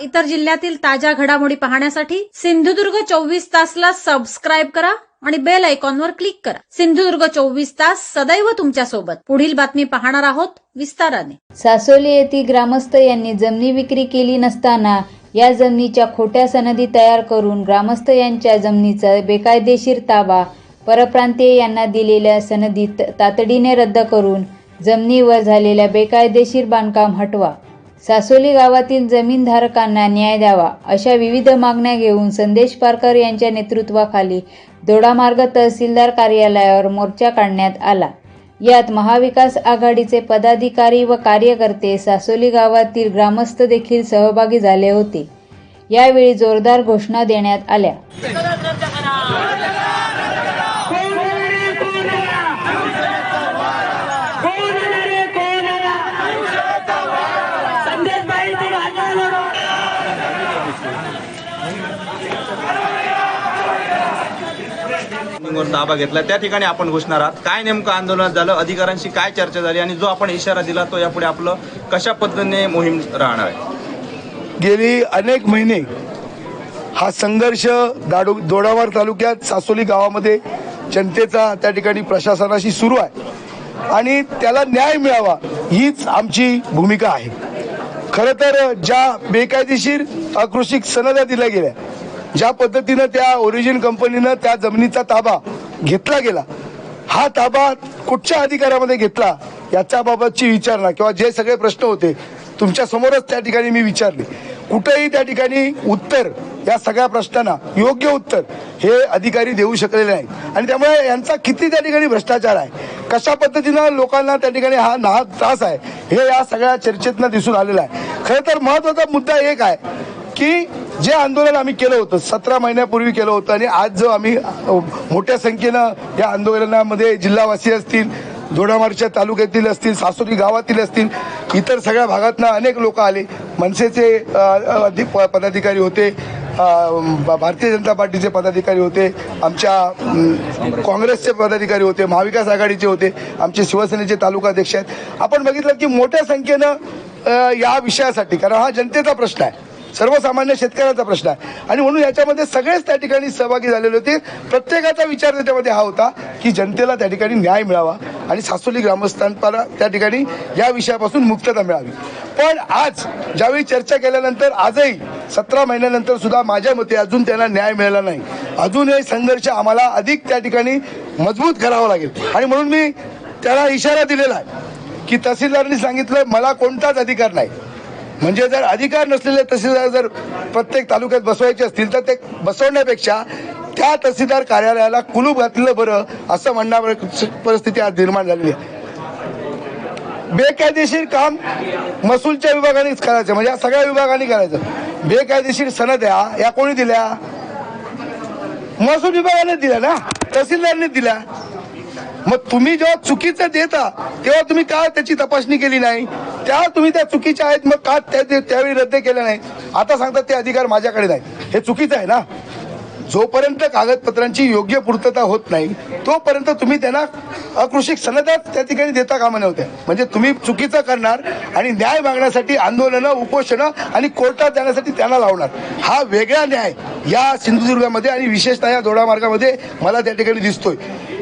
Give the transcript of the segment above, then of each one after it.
इतर जिल्ह्यातील ताज्या घडामोडी पाहण्यासाठी सिंधुदुर्ग चोवीस तासला सबस्क्राईब करा आणि बेल आयकॉनवर क्लिक करा. सिंधुदुर्ग चोवीस तास सदैव तुमच्यासोबत पुढील बातमी पाहणार आहोत विस्ताराने. सासोली येथील ग्रामस्थ यांनी जमिनी विक्री केली नसताना या जमिनीच्या खोट्या सनदी तयार करून ग्रामस्थ यांच्या जमिनीचा बेकायदेशीर ताबा परप्रांतीय यांना दिलेल्या सनदी त- तातडीने रद्द करून जमिनीवर झालेल्या बेकायदेशीर बांधकाम हटवा. सासोली गावातील जमीनधारकांना न्याय द्यावा अशा विविध मागण्या घेऊन संदेश पारकर यांच्या नेतृत्वाखाली दोडामार्ग तहसीलदार कार्यालयावर मोर्चा काढण्यात आला. यात महाविकास आघाडीचे पदाधिकारी व कार्यकर्ते सासोली गावातील ग्रामस्थ देखील सहभागी झाले होते. यावेळी जोरदार घोषणा देण्यात आल्या कोण रे कोण कोण रे कोण संदेश भाई तू भांडण वर ताबा घेतला. त्या ठिकाणी आपण घुसणार आहात. काय नेमकं आंदोलन झालं अधिकाऱ्यांशी काय चर्चा झाली आणि जो आपण इशारा दिला तो यापुढे आपलं कशा पद्धतीने मोहीम राहणार आहे? गेली अनेक महिने हा संघर्ष दाडू दोडावार तालुक्यात सासोली गावामध्ये जनतेचा त्या ठिकाणी प्रशासनाशी सुरू आहे. आणि त्याला न्याय मिळावा हीच आमची भूमिका आहे. खरं तर ज्या बेकायदेशीर अकृषिक सनदा दिल्या गेल्या ज्या पद्धतीनं त्या ओरिजिन कंपनीनं त्या जमिनीचा ताबा घेतला गेला हा ताबा कुठच्या अधिकारामध्ये घेतला याच्या बाबतची विचारणा किंवा जे सगळे प्रश्न होते तुमच्या समोरच त्या ठिकाणी मी विचारले. कुठेही त्या ठिकाणी उत्तर या सगळ्या प्रश्नांना योग्य उत्तर हे अधिकारी देऊ शकलेले नाहीत. आणि त्यामुळे यांचा किती त्या ठिकाणी भ्रष्टाचार आहे कशा पद्धतीनं लोकांना त्या ठिकाणी हा नाहक त्रास आहे हे या सगळ्या चर्चेतनं दिसून आलेलं आहे. खरं तर महत्त्वाचा मुद्दा एक आहे की जे आंदोलन आम्ही केलं होतं सतरा महिन्यापूर्वी केलं होतं आणि आज जो आम्ही मोठ्या संख्येनं या आंदोलनामध्ये जिल्हावासी असतील दोडामारच्या तालुक्यातील असतील सासोली गावातील असतील इतर सगळ्या भागातनं अनेक लोक आले. मनसेचे अधिक प- पदाधिकारी होते भारतीय जनता पार्टीचे पदाधिकारी होते आमच्या काँग्रेसचे पदाधिकारी होते महाविकास आघाडीचे होते आमचे शिवसेनेचे तालुका अध्यक्ष आहेत. आपण बघितलं की मोठ्या संख्येनं या विषयासाठी कारण हा जनतेचा प्रश्न आहे. सर्वसामान्य शेतकऱ्याचा प्रश्न आहे. आणि म्हणून याच्यामध्ये सगळेच त्या ठिकाणी सहभागी झालेले होते. प्रत्येकाचा विचार त्याच्यामध्ये हा होता की जनतेला त्या ठिकाणी न्याय मिळावा आणि सासोली ग्रामस्थांना त्या ठिकाणी या विषयापासून मुक्तता मिळावी. पण आज ज्यावेळी चर्चा केल्यानंतर आजही सतरा महिन्यानंतर सुद्धा माझ्या मते अजून त्यांना न्याय मिळाला नाही. अजून हे संघर्ष आम्हाला अधिक त्या ठिकाणी मजबूत करावा लागेल. आणि म्हणून मी त्याला इशारा दिलेला आहे की तहसीलदारांनी सांगितलं मला कोणताच अधिकार नाही. म्हणजे जर अधिकार नसलेले तहसीलदार जर प्रत्येक तालुक्यात बसवायचे असतील तर ते बसवण्यापेक्षा त्या तहसीलदार कार्यालयाला कुलूप घातलेलं बरं असं म्हणणार परिस्थिती आज निर्माण झालेली आहे. बेकायदेशीर काम महसूलच्या विभागानेच करायचं म्हणजे या सगळ्या विभागाने करायचं. बेकायदेशीर सनद या या कोणी दिल्या? महसूल विभागाने दिल्या ना? तहसीलदारने दिल्या. मग तुम्ही जेव्हा चुकीचं देता तेव्हा तुम्ही का त्याची तपासणी केली नाही? त्या तुम्ही त्या चुकीच्या आहेत मग का त्यावेळी रद्द केल्या नाही आता सांगतात ते अधिकार माझ्याकडे नाही हे चुकीचं आहे ना? जोपर्यंत कागदपत्रांची योग्य पूर्तता होत नाही तोपर्यंत तुम्ही त्यांना अकृषिक सनदात त्या ठिकाणी देता कामा नव्हत्या. म्हणजे तुम्ही चुकीचं करणार आणि न्याय मागण्यासाठी आंदोलनं उपोषणं आणि कोर्टात जाण्यासाठी त्यांना लावणार. हा वेगळा न्याय या सिंधुदुर्गामध्ये आणि विशेषतः या दोडामार्गामध्ये मला त्या ठिकाणी दिसतोय.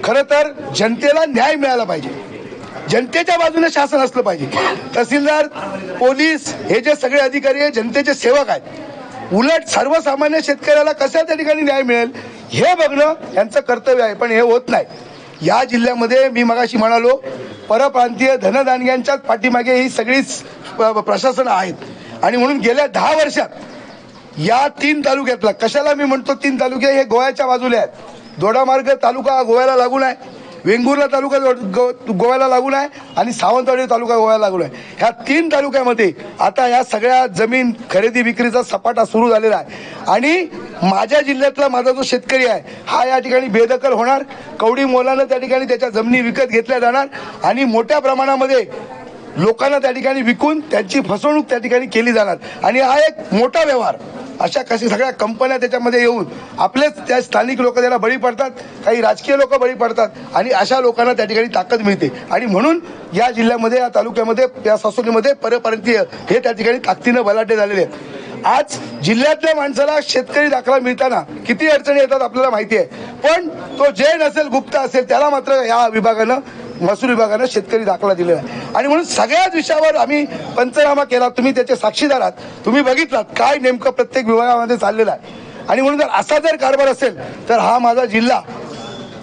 खरं तर जनतेला न्याय मिळाला पाहिजे. जनतेच्या बाजूने शासन असलं पाहिजे. तहसीलदार पोलीस हे जे सगळे अधिकारी आहे जनतेचे सेवक आहेत उलट सर्वसामान्य शेतकऱ्याला कशा त्या ठिकाणी न्याय मिळेल हे बघणं यांचं कर्तव्य आहे पण हे होत नाही. या जिल्ह्यामध्ये मी मगाशी म्हणालो परप्रांतीय धनदानग्यांच्याच पाठीमागे ही सगळीच प- प्रशासन आहेत. आणि म्हणून गेल्या दहा वर्षात या तीन तालुक्यातला कशाला मी म्हणतो तीन तालुके हे गोव्याच्या बाजूला आहेत. दोडामार्ग तालुका गोव्याला लागून आहे. वेंगुर्ला तालुका गो- गोव्याला लागून आहे आणि सावंतवाडी तालुका गोव्याला लागून आहे. ह्या तीन तालुक्यामध्ये आता या सगळ्या जमीन खरेदी विक्रीचा सपाटा सुरू झालेला आहे. आणि माझ्या जिल्ह्यातला माझा जो शेतकरी आहे हा या ठिकाणी बेदखल होणार. कवडी मोलानं त्या ठिकाणी त्याच्या जमिनी विकत घेतल्या जाणार. आणि मोठ्या प्रमाणामध्ये लोकांना त्या ठिकाणी विकून त्यांची फसवणूक त्या ठिकाणी केली जाणार. आणि हा एक मोठा व्यवहार. अशा कशी सगळ्या कंपन्या त्याच्यामध्ये येऊन आपलेच त्या स्थानिक लोक त्याला बळी पडतात काही राजकीय लोक बळी पडतात आणि अशा लोकांना त्या ठिकाणी ताकद मिळते. आणि म्हणून या जिल्ह्यामध्ये या तालुक्यामध्ये या सासोलीमध्ये परप्रांतीय हे त्या ठिकाणी ताकदीनं बलाढ्य झालेले आहेत. आज जिल्ह्यातल्या माणसाला शेतकरी दाखला मिळताना किती अडचणी येतात आपल्याला माहिती आहे. पण तो जैन असेल गुप्त असेल त्याला मात्र या विभागानं महसूल विभागानं शेतकरी दाखला दिलेला आहे. आणि म्हणून सगळ्याच विषयावर आम्ही पंचनामा केला तुम्ही त्याचे साक्षीदार आहात तुम्ही बघितलात काय नेमकं प्रत्येक विभागामध्ये चाललेलं आहे. आणि म्हणून जर असा जर कारभार असेल तर हा माझा जिल्हा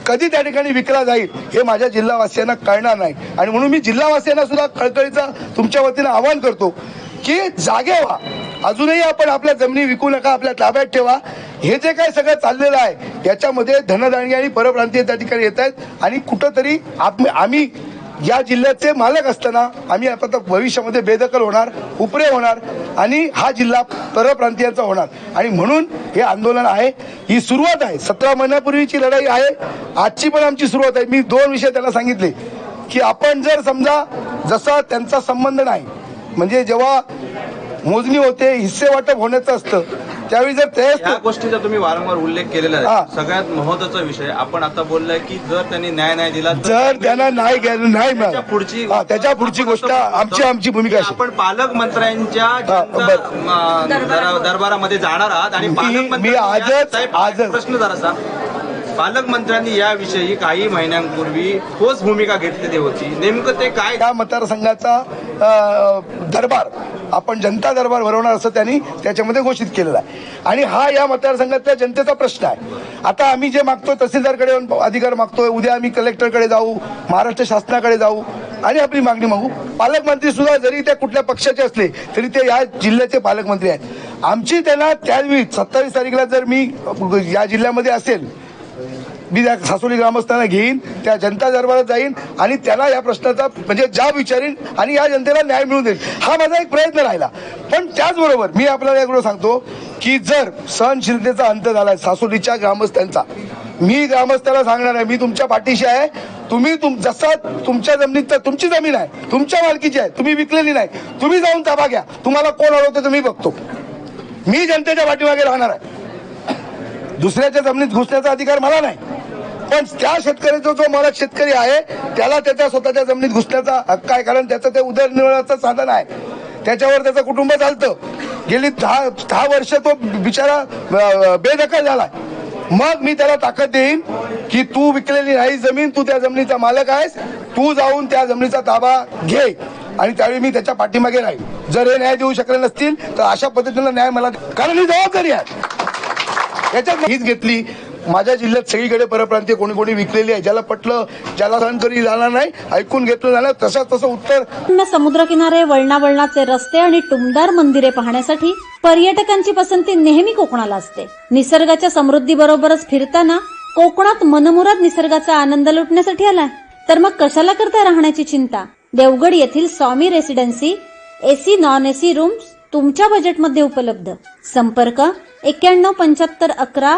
कधी त्या ठिकाणी विकला जाईल हे माझ्या जिल्हावासियांना कळणार नाही. आणि म्हणून मी जिल्हावासियांना सुद्धा कळकळीचं तुमच्या वतीनं आवाहन करतो की जागे व्हा. अजूनही आपण आपल्या जमिनी विकू नका आपल्या ताब्यात ठेवा. हे जे काय सगळं चाललेलं आहे याच्यामध्ये धनदानगी आणि परप्रांतीय त्या ठिकाणी येत आहेत. आणि कुठंतरी आप- आम्ही या जिल्ह्याचे मालक असताना आम्ही आता तर भविष्यामध्ये बेदखल होणार उपरे होणार. आणि हा जिल्हा परप्रांतीयांचा होणार. आणि म्हणून हे आंदोलन आहे. ही सुरुवात आहे. सतरा महिन्यापूर्वीची लढाई आहे. आजची पण आमची सुरुवात आहे. मी दोन विषय त्यांना सांगितले. की आपण जर समजा जसा त्यांचा संबंध नाही म्हणजे जेव्हा मोजणी होते हिस्से वाटप होण्याचं असतं. त्यावेळी जर ते या गोष्टीचा तुम्ही वारंवार उल्लेख केलेला हा. आहे सगळ्यात महत्त्वाचा विषय आपण आता बोललाय की जर त्यांनी न्याय नाही दिला जर त्यांना नाही नाही पुढची त्याच्या पुढची गोष्ट आमची आमची भूमिका आपण पालकमंत्र्यांच्या दरबारामध्ये जाणार आहात आणि मी- आजच- आजच- प्रश्न जरासा पालकमंत्र्यांनी याविषयी काही महिन्यांपूर्वी ठोस भूमिका घेतलेली होती. नेमकं ते काय? त्या मतदारसंघाचा दरबार आपण जनता दरबार भरवणार असं त्यांनी त्याच्यामध्ये घोषित केलेलं आहे. आणि हा या मतदारसंघातल्या जनतेचा प्रश्न आहे. आता आम्ही जे मागतोय तहसीलदारकडे अधिकार मागतोय उद्या आम्ही कलेक्टरकडे जाऊ महाराष्ट्र शासनाकडे जाऊ आणि आपली मागणी मागू. पालकमंत्री सुद्धा जरी त्या कुठल्या पक्षाचे असले तरी ते या जिल्ह्याचे पालकमंत्री आहेत. आमची त्यांना त्यावेळी सत्तावीस तारीखला जर मी या जिल्ह्यामध्ये असेल मी त्या सासोली ग्रामस्थांना घेईन त्या जनता दरबारात जाईन आणि त्याला या प्रश्नाचा म्हणजे जाब विचारीन आणि या जनतेला न्याय मिळून देईन. हा माझा एक प्रयत्न राहिला. पण त्याचबरोबर मी आपल्याला एक सांगतो की जर सहनशीलतेचा अंत झालाय सासोलीच्या ग्रामस्थांचा मी ग्रामस्थाला सांगणार आहे मी तुमच्या पाठीशी आहे. तुम्ही तुम जसा तुमच्या जमिनीत तुमची जमीन आहे तुमच्या मालकीची आहे तुम्ही विकलेली नाही. तुम्ही जाऊन ताबा घ्या. तुम्हाला कोण हरवतं तुम्ही बघतो. मी जनतेच्या पाठीमागे राहणार आहे. दुसऱ्याच्या जमिनीत घुसण्याचा अधिकार मला नाही. पण त्या शेतकऱ्याचा जो मला शेतकरी आहे त्याला त्याच्या स्वतःच्या जमिनीत घुसण्याचा हक्क आहे. कारण त्याचं ते उदरनिर्वाहाचं साधन आहे. त्याच्यावर त्याचं कुटुंब चालतं. गेली दहा दहा वर्ष तो बिचारा बेदखल झालाय. मग मी त्याला ताकद देईन की तू विकलेली नाही जमीन तू त्या जमिनीचा मालक आहेस. तू जाऊन त्या जमिनीचा ताबा घे. आणि त्यावेळी मी त्याच्या पाठीमागे राहील जर हे न्याय देऊ शकले नसतील तर अशा पद्धतीनं न्याय मला कारण ही जबाबदारी आहे. याच्यात हीच घेतली. माझ्या जिल्ह्यात सगळीकडे परप्रांतीय कोणी कोणी विकलेली आहे. ज्याला पटलं ज्याला सहन करी जाणार नाही ऐकून घेतलं जाणार तसं तसं उत्तर न समुद्रकिनारे वळणा वळणाचे रस्ते आणि टुमदार मंदिरे पाहण्यासाठी पर्यटकांची पसंती नेहमी कोकणाला असते. निसर्गाच्या समृद्धीबरोबरच फिरताना कोकणात मनमुराद निसर्गाचा आनंद लुटण्यासाठी आलाय. तर मग कशाला करता राहण्याची चिंता? देवगड येथील Swami residency AC non AC rooms तुमच्या बजेटमध्ये उपलब्ध. संपर्क एक्क्याण्णव पंच्याहत्तर अकरा